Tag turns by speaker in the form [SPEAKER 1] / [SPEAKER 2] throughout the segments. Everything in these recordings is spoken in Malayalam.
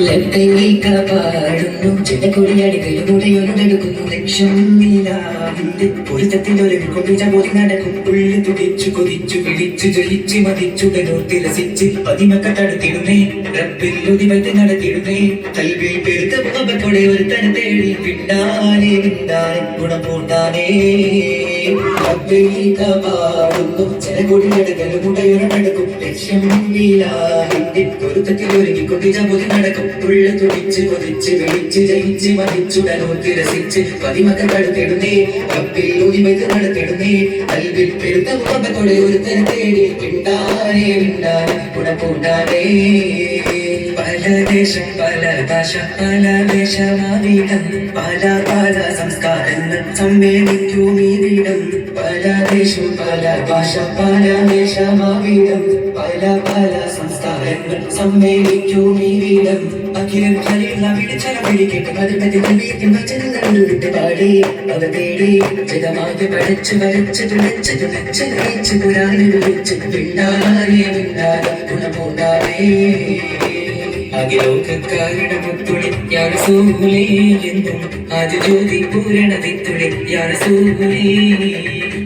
[SPEAKER 1] ലത്തൈക പാടുന്നു ചെണ്ടക്കൊടിയടികയിൽ മുടയൊരുടെടുക്കുന്നു ലക്ഷം നീലാവിന്റെ പൊരുത്തത്തിൽ ഒരുക്കൊണ്ടിച്ച കൊണ്ടിച്ച പോതി നടക്കും. ഉള്ളു തുടിച്ചു കൊതിച്ചു പിടിച്ചു ജയിച്ച് മതിച്ചുടനോ തിരസിച്ച് പതിമക്കട്ടടുത്തിടുന്നേ റബ്ബിൽ ഉതിവൈത്ത് നടത്തിടുന്നേ. കൽവിൽ പെരുത്ത മുഖത്തോടെ ഒരു തന തേടി പിണ്ടാനെ പിണ്ടാനെ ഗുണം പൂണ്ടാനേ പാടുന്നു. ഒരുങ്ങി കൊണ്ടിച്ച നടക്കും. തുടിച്ച് കൊതിച്ച് ജയിച്ച് മതിച്ചുടനോ തിരസിച്ച് പതിമക്ക തടുത്തിടുന്നേ കപ്പിൽ ഉതിമത് നടത്തിടുന്നേ അൽവിൽ പെരുത്ത മുഖത്തോടെ ഒരു തരം തേടി പിണ്ടാനേ പിണ്ടാനെ ഗുണപൂണ്ടാനേ. പല ദേശം പല ഭാഷ പല ദേശമാവിടം പല പല സംസ്കാരങ്ങൾ സമ്മേളിക്കും ഈവിടം പല ദേശം പല ഭാഷ പല ദേശമാവിടം പല പല സംസ്കാരങ്ങൾ സമ്മേളിക്കും പാടി. അവ തേടി എന്നും ആദ്യ ജ്യോതി പൂരണ തിത്തുളി യാന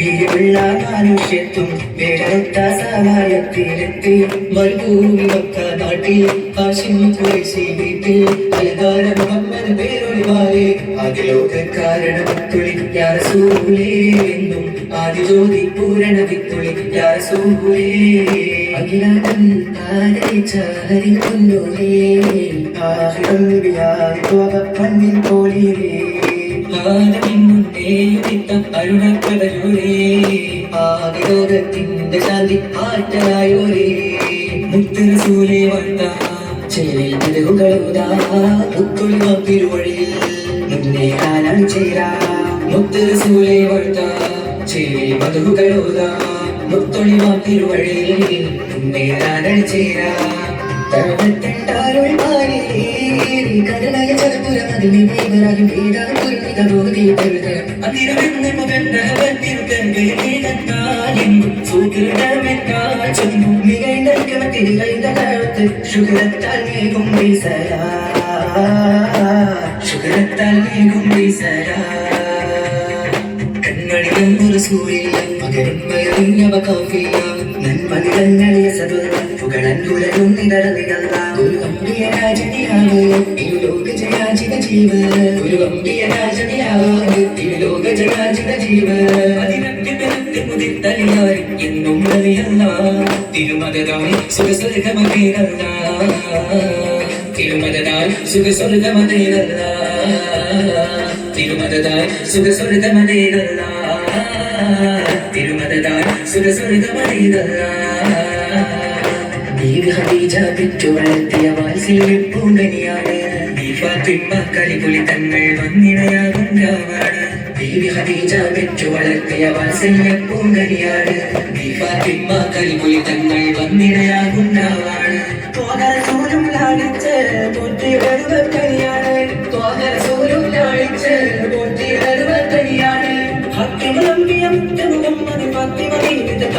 [SPEAKER 1] വീടുള്ള മനുഷ്യത്വം വേടത്ത സഹായത്തിലെത്തി. മരുഭൂമി മക്ക നാട്ടിൽ കാശിം കുറേശി വീട്ടിൽ അലങ്കാര മുഹമ്മദ് പേരൊഴിവാരെ അതിലോക കാരണം തുളി യാസൂലേ എന്നും ആദിജ്യോതി പൂരണ വിത്തുളി യാസൂലേ അഖിലാനം ആദരിച്ച ഹരിക്കുന്നൂരേ ആഹിരം വിയാരി തോക കണ്ണിൻ പോലിയേ ആകലോകത്തിന്റെ ശാന്തി ആറ്റലായോരേ മുത്തരസൂലെ വന്ന ചെല്ലിൽ മതകുകളുതാ മുത്തുളിവ തിരുവഴിയിൽ മുന്നേറാനാണ് ചേരാ. മുത്തരസൂലെ വന്ന ചെല്ലിൽ മതകുകളുതാ മുത്തുളിവ തിരുവഴിയിൽ മുന്നേറാനാണ് ചേരാ. തഴവത്തെണ്ടാരുൾ മാറിയേറി കടലായ ചതുരം അതിൽ ശുക്രത്താൽ നീകും വീസരാ കണ്ണടിയും ഒരു സൂര്യ മകരും മയറിഞ്ഞവ മുതിർത്തലിയായി എന്നും സുഖസ്വർഗമതേതല്ല തിരുമതതായി സുഖസ്വർഗമതേതല്ല തിരുമതതായി സുഖസ്വർഗമതേതല്ല തിരുമതതായി സുഖസ്വർഗമതേതല്ല ബീവി ഹദീജ പെറ്റു കളിപുലി തങ്ങൾ വന്നിടയാകും രാവാണ്. ബീവി ഹദീജ പെറ്റു വളർത്തിയ വാത്സല്യ പൂങ്കനിയാണ് കളിപുലി തങ്ങൾ വന്നിടയാകും പോകാൻ സൂര്യം ലാളിച്ച് പോറ്റി വരുവക്കനിയാണ്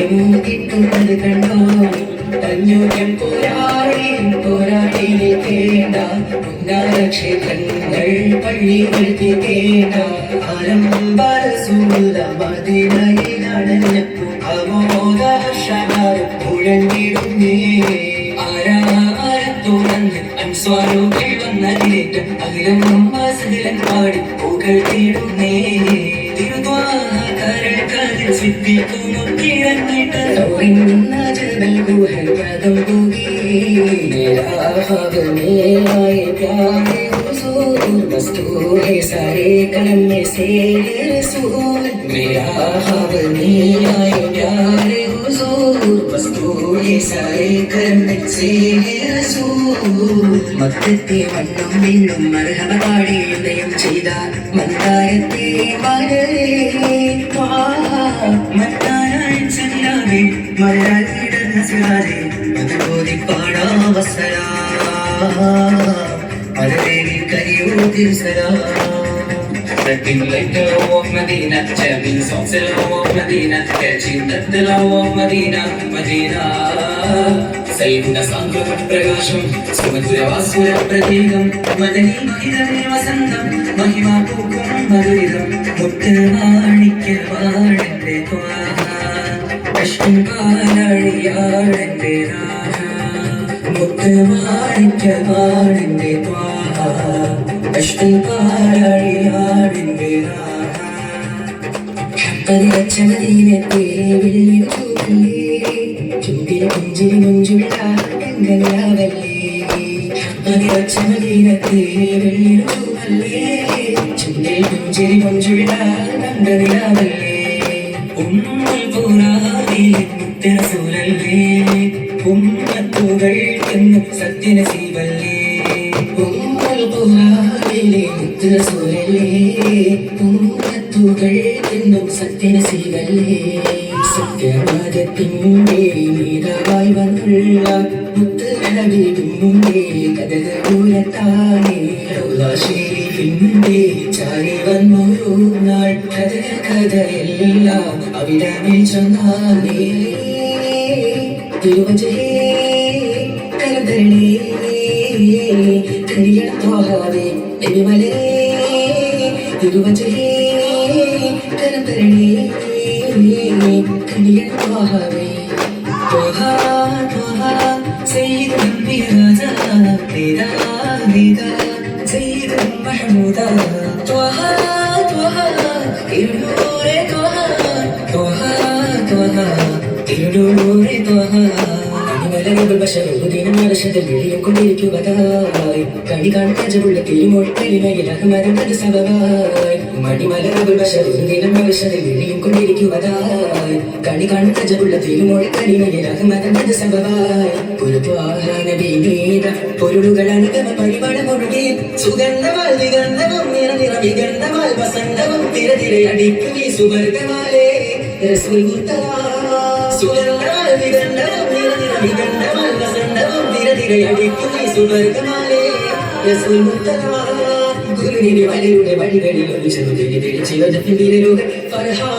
[SPEAKER 1] കാര്യം കിട്ടുന്നത് കണ്ടോടി അഞ്ഞൂറ്റം പോരാടി പോരാടിനെ തേണ്ട പുന്നാര ക്ഷേത്രങ്ങൾ പള്ളികൾ തേണ്ട ആരംബര സൂല മതിനയിലടഞ്ഞപ്പോ അമോദാശകാരം മുഴങ്ങിടുന്നേ ആരാരത്തുടന്ന് അൻസ്വാരുകൾ വന്നു അതിലേറ്റം അഖിലം സകലൻ പാടി പൂക്കൾ തേടുന്നേ सारे कलम में से रसूल मेरा ख्वाब में आए प्यारे ഭക്തത്തെ വന്നും മിന്നും മർഹമ പാടി ഹൃദയം ചെയ്ത മന്ദാരത്തെ മകരേ മറ്റാനായി ചെല്ലാതെ മഴകിടന്ന സിറാതെ അതുപോലെ പാടാവസരാ മലവേലി കരിയോ തിരുസരാ Medina, catching that the law of Medina, Medina. സൈന്യ സാന്ത്വന പ്രകാശം സുമധുരവാസുര പ്രതീകം മദനി മഹിതമേ വസന്തം മഹിമ പൂക്കും മധുരിതം മുത്ത് മാണിക്യ വാഴന്റെ അഷ്ടം പാലഴിയാഴന്റെ മുത്ത് മാണിക്യ വാഴന്റെ അഷ്ടം പാലഴിയാഴന്റെ പതിവച്ചമദീനത്തെ വെള്ളിടൂല്ലേ ചുണ്ടിൽ പുഞ്ചിരി മുഞ്ചുള്ള എങ്കല്ലാവല്ലേ പതിവച്ചമദീനത്തെ വെള്ളിടൂല്ലേ ചുണ്ടിൽ പുഞ്ചിരി മുഞ്ചുള്ള ഉമ്മൽ പൂറാവിലെ മുത്തരസൂലല്ലേ ഉമ്മത്തുകൾ എന്നും സത്യനസീവല്ലേ? പൂറാവിലെ മുത്തരസൂലല്ലേ ഉമ്മത്തുകൾ എന്നും സത്യനസീവല്ലേ സത്യവാദത്തിന്റെ നീതാവായി വന്നുള്ള മുത്തരവിന്റെ കഥകൂരത്താനേ ഷെരീഫിന്റെ ചാരി വന്നൊരു നാൾ കഥ കഥയെല്ലാം അവിടമിൽ ചൊന്നാനേ തിരുവജേ കരതരണേ യുവജലേ കനപരടേ കടിയൻ പോകാവേ പോഹാ പോഹാ സയ്യിദ് നബി രാജാ തേരാ തേരാ സയ്യിദ് മഹമൂദ പോഹാ പോഹാ ഇരുന്നൂറെ പോഹാ പോഹാ പോഹാ ഇരുന്നൂറെ പോഹാ അണിമലകൾ ബഷറുദ്ദീനും വർഷത്തിൽ വിളിയും കൊണ്ടിരിക്കുകതായി കണി തിരുമൊഴിമയിൽ അഹമ്മദ് സഭവായി മണിമലകൾ ബഷറുദ്ദീനും വർഷത്തിൽ വിളിയും കൊണ്ടിരിക്കുകതായി കണി തിരുമൊഴിമയിൽ അഹമ്മദ് സഭവായി ത്വാഹാന ബീബീത പൊരുളുകൾ അനുഗമ പരിമളമൊഴുകി സുഗന്ധമാൽ വിഗന്ധവും നിറ നിറ വിഗന്ധമാൽ വസന്തവും തിരതിരെ അടിക്കും ഈ സുവർഗമാലേ രസൂൽ മുത്തല സുഗന്ധമാൽ വിഗന്ധവും നിറ നിറ വിഗന്ധമാൽ വസന്തവും തിരതിരെ അടിക്കും ഈ സുവർഗമാലേ രസൂൽ മുത്തല ഗുരുവിനെ വലയുടെ വഴികളിൽ തെളി തെളിച്ച് ഫർഹാ